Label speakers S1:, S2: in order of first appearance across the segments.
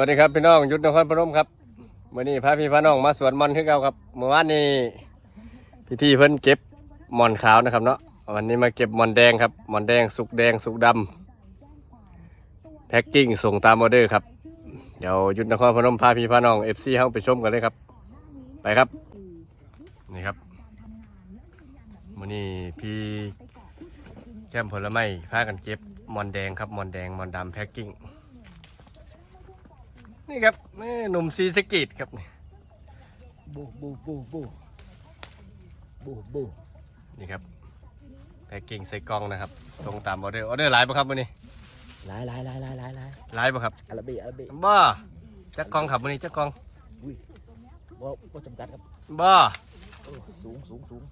S1: วัสดีครับพี่น้องยุทธนครพนมครับมื่อนี้พาพี่พาน้องมาสวนมอนคือเก่าครับเมื่อวานนี้พี่พี่เพิ่นเก็บมอนขาวนะครับเนาะวันนี้มาเก็บมอนแดงครับมอนแดงสุกแดงสุกดำแพ็กกิ้งส่งตามออเดอร์ครับเดี๋ยวยุทธนครพนมพาพี่พาน้องเอฟซีเข้าไปชมกันเลยครับ ไปครับนี่ครับมื่อนี้พี่แก้มผลไม้พากันเก็บมอนแดงครับมอนแดงมอนดำแพ็กกิ้ง นี่ครับแม่หนุ่มซีสะเกิดครับนี่
S2: บูบูบูบูบูบู
S1: นี่ครับแพ็กกิ้งใส่กล่องนะครับส่งตามออเดอร์ออเดอร์หลายปะครับวันนี้
S2: หลายหลายหลายหลายหลายหลาย
S1: หลายปะครับ
S2: อาราเบียอาราเบีย
S1: บ้าจักกล่องครับวันนี้จักกล่อง
S2: อุ้ยบ่บ่จำกัดครับ
S1: บ้า
S2: โอ้สูงสูงสูง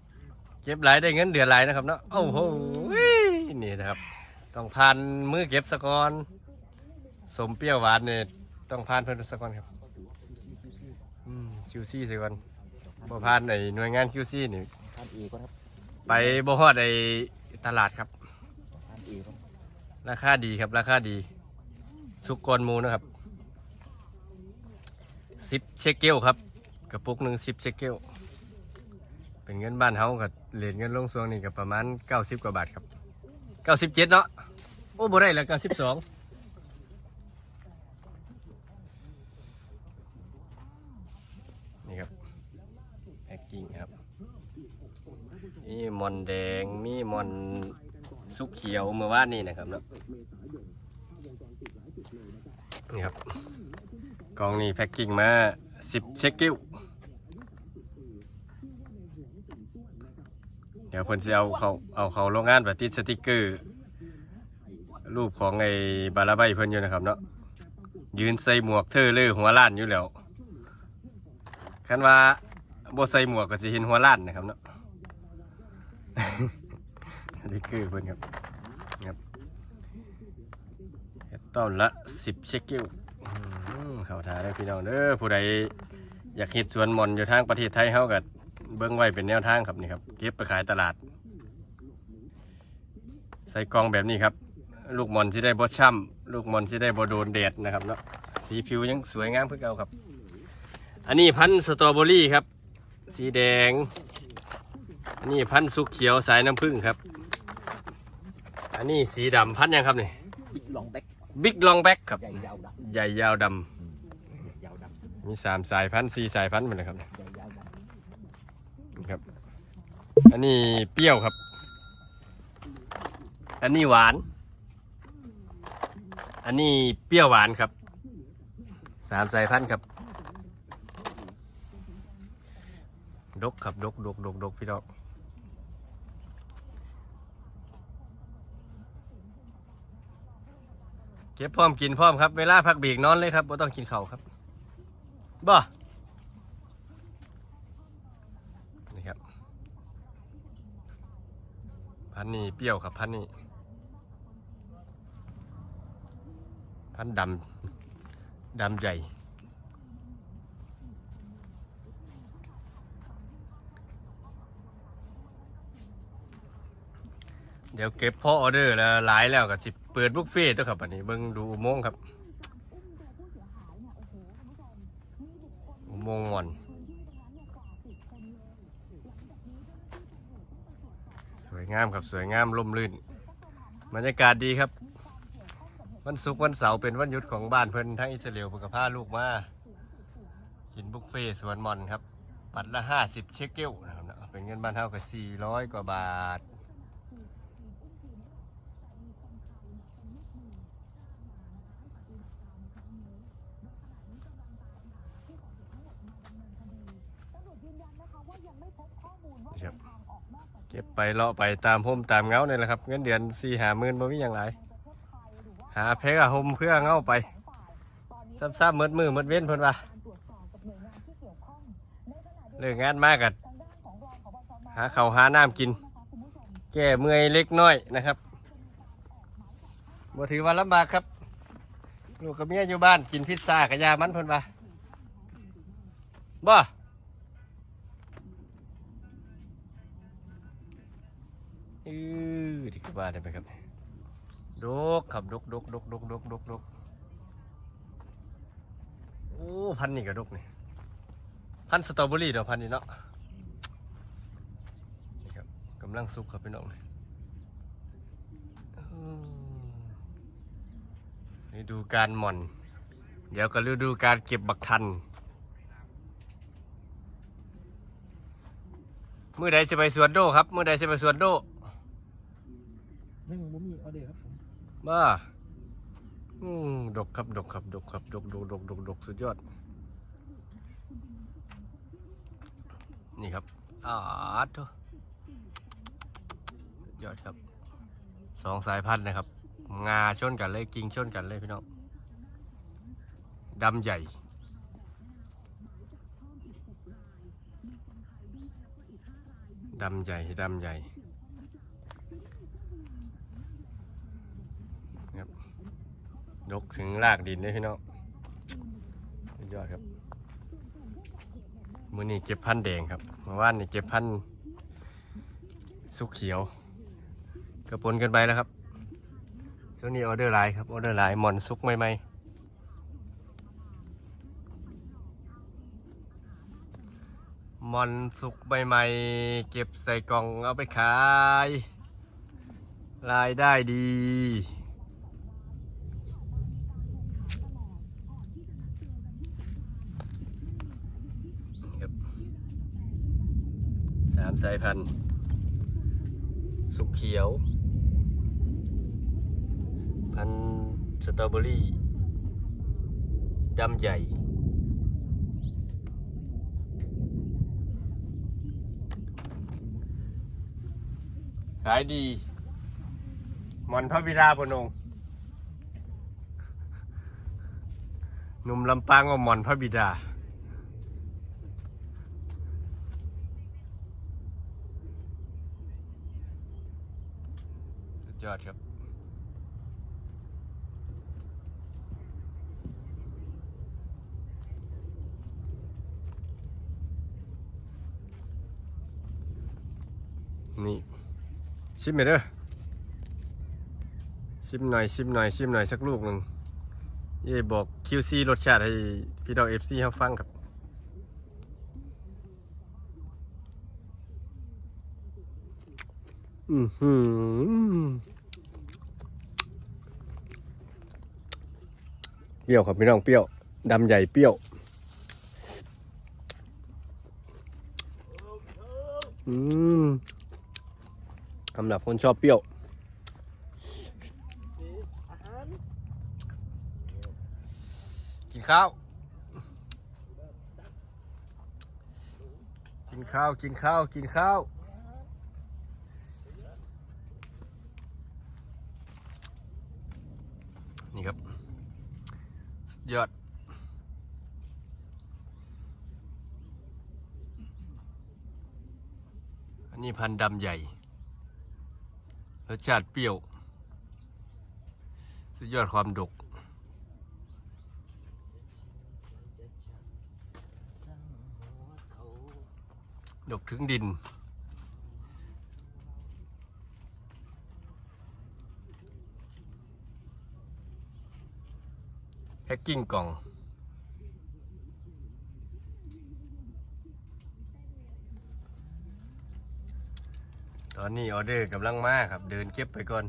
S1: เก็บหลายได้เงินเดือนหลายนะครับเนาะโอ้โหนี่นะครับ ต้องผ่านมือเก็บสะกอนสมเปรี้ยวหวานเนี่ย ต้องผ่านเพื่อนสักก่อนครับคิวซี่สักก่อนบ่ผ่านในหน่วยงาน QC นี่
S2: ท่านเอก่ครับ
S1: ไปบ่ฮอดในตลาดครับราคาดีครับ ราคาดี สุกรมูนะครับสิบเชเกลครับกระปุกหนึ่งสิบเชเกลเป็นเงินบ้านเฮากับเหรียญเงินลงซวงนี่กับประมาณ 90 กว่าบาทครับ 97 เนาะโอ้โบได้แล้ว92 นี่มอนแดง มีมอนสุกเขียวเมื่อวานนี้นะครับเนาะนี่ครับกล่องนี้แพ็กกิ้งมา10เช็คกิ้วเดี๋ยวเพิ่นสิเอาเขาเอาเขาโรงงานไปติดสติกเกอร์ รูปของไอ้บาราใบเพิ่นอยู่นะครับเนาะยืนใส่หมวกเธอเลือหัวล้านอยู่แล้วคันว่าบ่ใส่หมวกก็สิเห็นหัวล้านนะครับเนาะ สติกเกอร์เพิ่นครับครับต้นละสิบเชคกิลเข้าท่าได้พี่น้องเด้อผู้ใดอยากเฮ็ดสวนมอนอยู่ทางประเทศไทยเฮาก็เบิ่งไว้เป็นแนวทางครับนี่ครับเก็บไปขายตลาด ใส่กล่องแบบนี้ครับ ลูกมอนสิได้บ่ช้ำลูกมอนสิได้บ่โดนแดดนะครับเนาะสีผิวยังสวยงามเพื่อเก่าครับ อันนี้พันธุ์สตรอเบอรี่ครับ สีแดง นนี้พันธุ์สุกเขียวสายน้ำผึ้งครับ อันนี้สีดำพันธุ์ยังครับนี่
S2: บิ๊กลองแบ็ก
S1: บิ๊กลองแบ็กครับ
S2: ใหญ่ยาวด
S1: ใหญ่ยาวดำ
S2: ยาวดำำ
S1: มีสามสายพันธุ์สี่สายพันธุ์หมดเลยครับ
S2: ใหญ่ยาวด
S1: นี่ครับ อันนี้เปรี้ยวครับ อันนี้หวาน อันนี้เปรี้ยวหวานครับสามสายพันธุ์ครับ ดกครับดกดกดกดกพี่น้อง เก็บพร้อมกินพร้อมครับ เวลาพักเบรกนอนเลยครับไม่ต้องกินเข้าครับบ่นี่ครับ พันนี้เปรี้ยวครับพันนี้พันดำดำใหญ่เดี๋ยวเก็บพ่อออเดอร์แล้วหลายแล้วก็สิ เปิดบุฟเฟ่ต์ตัวครับอันนี้เบิ่งดูอุโมงค์ครับ อุโมงค์มอนสวยงามครับสวยงามร่มรื่นบรรยากาศดีครับ วันศุกร์วันเสาร์เป็นวันหยุดของบ้านเพิ่นทั้งอิสราเอลเพิ่นกับพาลูกมากินบุฟเฟ่ต์สวนมอนครับ ปัดละห้าสิบเชคเกลนะครับเนะเป็นเงินบ้านเท่ากับสี่ร้อยกว่าบาท ก็บไปเลาะไปตามพมตามเงาเนี่ยแหละครับ เงินเดือนสี่หาหมื่นบ่มีอย่างไรหาเพกอะหมเพื่อเงาไปซ้ำๆมืดมือมืดเว้นเพิ่นว่าเลิกงานมากกัหาเขาหาน้ำกิน แก้เมื่อยเล็กน้อยนะครับบ่ถือว่าลำบากครับ ลูกกับเมียอยู่บ้านกินพิซซ่ากับยามันเพิ่นว่าบ่ เออที่คือว่าได้ไหมครับดกครับดกดกดกดกดกดกดกโอ้พันนี่กระดกนี่พันสตรอเบอรี่เดี๋ยวพันนี่เนาะนี่ครับกำลังสุกครับพี่น้องนี่อืมฤดูการหม่อน เดี๋ยวก็ฤดูการเก็บบักทันมื่อใดจะไปสวนโดครับ มื่อใดจะไปสวนโด
S2: ยังบ่มีออเดอร์ครับผม
S1: มาอืมดกครับดกครับดกครับดกดกดกดกดกสุดยอด นี่ครับอาดโถ่สุดยอดครับสองสายพันธุ์นะครับ งาชนกันเลยกิ่งชนกันเลยพี่น้องดำใหญ่ ดำใหญ่ดำใหญ่ครับ ยกถึงรากดินเลยพี่น้องยอดครับมือนี้เก็บพันแดงครับเมื่อวานนี่เก็บพันสุกเขียว กระปนกันไปแล้วครับช่วงนี้ออเดอร์ไลน์ครับออเดอร์ไลน์หมอนสุกใหม่ๆหมอนสุกใหม่ๆเก็บใส่กล่องเอาไปขาย รายได้ดี ครับ สายพันธุ์ สุกเขียว พันธุ์สตรอเบอรี่ดำใหญ่ ขายดีหมอนพระบิดาพนงหนุ่มลำปางว่าหมอนพระบิดา ยอดครับนี่ชิมไปเด้อชิมหน่อยชิมหน่อยชิมหน่อยสักลูกหนึ่งเย่บอก QC รสชาติให้พี่น้อง FC เขาฟังครับอือหือ เปรี้ยวครับพี่น้องเปรี้ยวดำใหญ่เปรี้ยวอืมสำหรับคนชอบเปรี้ยวกินข้าว กินข้าว กินข้าว กินข้าว นี่ครับ สุด ยอดอันนี้พันธุ์ดำใหญ่ รสชาติเปรี้ยว สุดยอดความดกดกถึงดิน แพ็กกิ้งกล่อง ตอนนี้ออเดอร์กำลังมาครับ เดินเก็บไปก่อน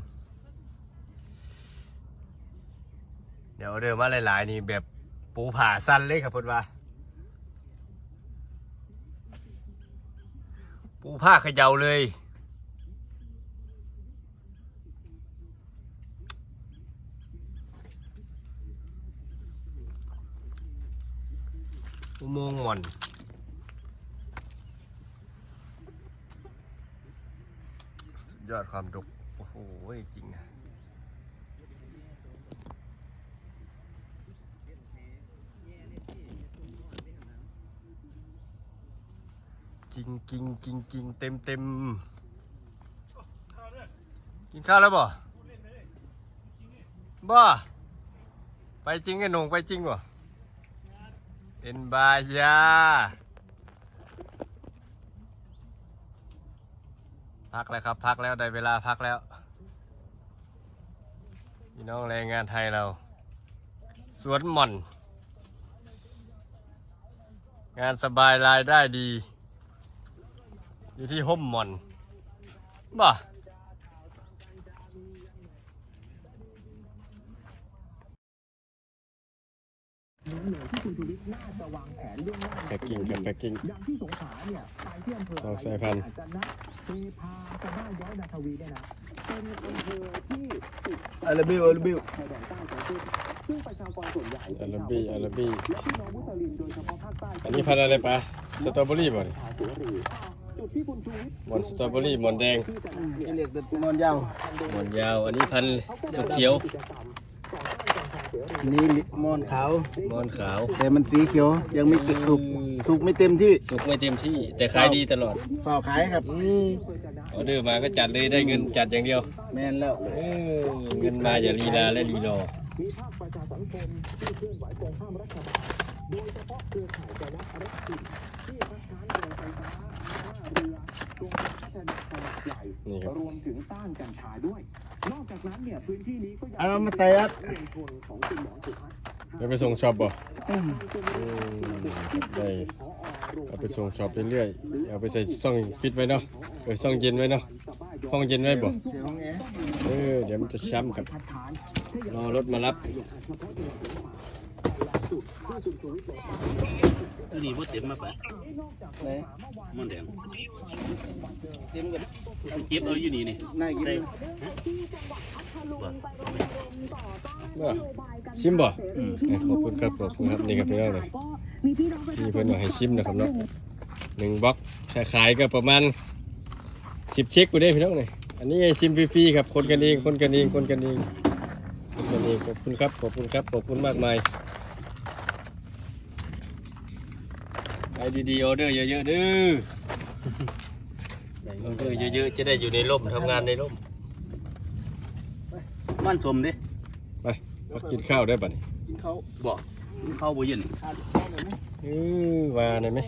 S1: เดี๋ยวออเดอร์มาหลายๆ นี่แบบปูผ่าสั้นเลยครับพุ่นว่า ปูผ้าเขย่าเลย อุโมงค์หม่อน ยอดความดุกโอ้โห จริงนะจริงจริงจริงจริงเต็มเต็มกินข้าวแล้วบ่ บ่ ไปจริงไอ้หนุ่งไปจริงบ่ เป็นบายาพักแล้วครับ พักแล้วได้เวลาพักแล้ว พี่น้องแรงงานไทยเรา สวนหม่อน งานสบายรายได้ดี อยู่ที่ห่มหม่อนบ่ แพ็กกิ้งกับแพ็กกิ้ง
S3: อย่างที่สงขลาเนี่ยไปที่อำเภอ
S1: สองสายพันธุ์
S3: อาจจะนะเทพาชาวบ้านย้อยนาทวีเนี่ยนะเป็นอำเภอที่ติด
S4: อาราบิวอาราบิว
S3: ชายแดนใต้ของซึ่งซึ่งประชากรส่วนใหญ่
S1: อาราบีอาราบี
S3: และพี่น้องมุสลิมโดยเฉพาะภาคใต้
S1: อันนี้พันธุ์อะไรปะสตรอเบอรี่บ่นี่
S3: ชาวเสรีจุดที่คุณชูวิทย์
S1: หมอนสตรอเบอรี่หมอนแดง
S3: ที่จะนำเรียน
S4: เรียกแต่มอนยาว
S1: หมอนยาว อันนี้พันธุ์สุเขียว
S3: นกัญชาเสรี
S4: อันนี้มอนขาว
S1: หมอนขาว
S4: แต่มันสีเขียวยังไม่เก็บสุกสุกไม่เต็มที่
S1: สุกไม่เต็มที่ แต่ขายดีตลอด
S4: ฝ่ากขายครับ
S1: ออเดอร์มาก็จัดเลยได้เงินจัดอย่างเดียว
S4: แมนแล้ว
S1: เออเงินมาอย่าลีลาและลีรอ
S3: มีภาคประชาสังคมที่เคลื่อนไหวตรงข้ามรัฐบาลโดยเฉพาะเครือข่ายจนะรัฐถิ่นที่คัดค้านโรงไฟฟ้าท่าเรือโรงพัฒนาข นาดใหญ่
S1: นี่ครับ
S3: รวมถึงต้านกัญชาด้วย นอกจากนั้นเนี่ยพื้นที่นี้ก็ยัง
S4: เอามาใส่อัด
S3: มวลชนของคุณหมอสุพัฒน์
S1: เดี๋ยวไปส่งช็อปบ่
S4: อืม
S1: อืมได้เอาไปส่งช็อปเรื่อยๆ เอาไปใส่ซ่องฟิตไว้เนาะเออซ่องเย็นไว้เนาะ ห้องเย็นไว้บ่
S4: เสียงของแอร์
S1: เออเดี๋ยวมันจะช้ำครับรอรถมารับ
S5: อันนี้บ่เต็มมาปะ
S4: ไหน
S5: มันแดง
S4: เต็มกัน
S5: เก็บเอาอยู่นี่นี่
S4: น่ากิน
S5: ได้
S1: ว่าชิมบ่เออขอบคุณครับขอบคุณครับนี่ครับพี่น้องเลยที่เพิ่นเอาให้ชิมนะครับเนาะหนึ่งบล็อกถ้าขายก็ประมาณสิบเช็คกูได้พี่น้องเลยอันนี้ให้ชิมฟรีๆครับคนกันเองคนกันเองคนกันเองคนกันเองขอบคุณครับขอบคุณครับขอบคุณมากมาย ไปดีๆออเดอร์เยอะๆเด้อออเดอร์เยอะๆจะได้อยู่ในร่มทำงานในร่ม
S5: มันสมเด้
S1: ไปมากินข้าวได้ป่ะนี่
S4: กินเขา
S5: บ่เข้าบ่เย็น
S4: ขาดข้าวหน่อยไหม
S1: เออว่าหน่อยไหม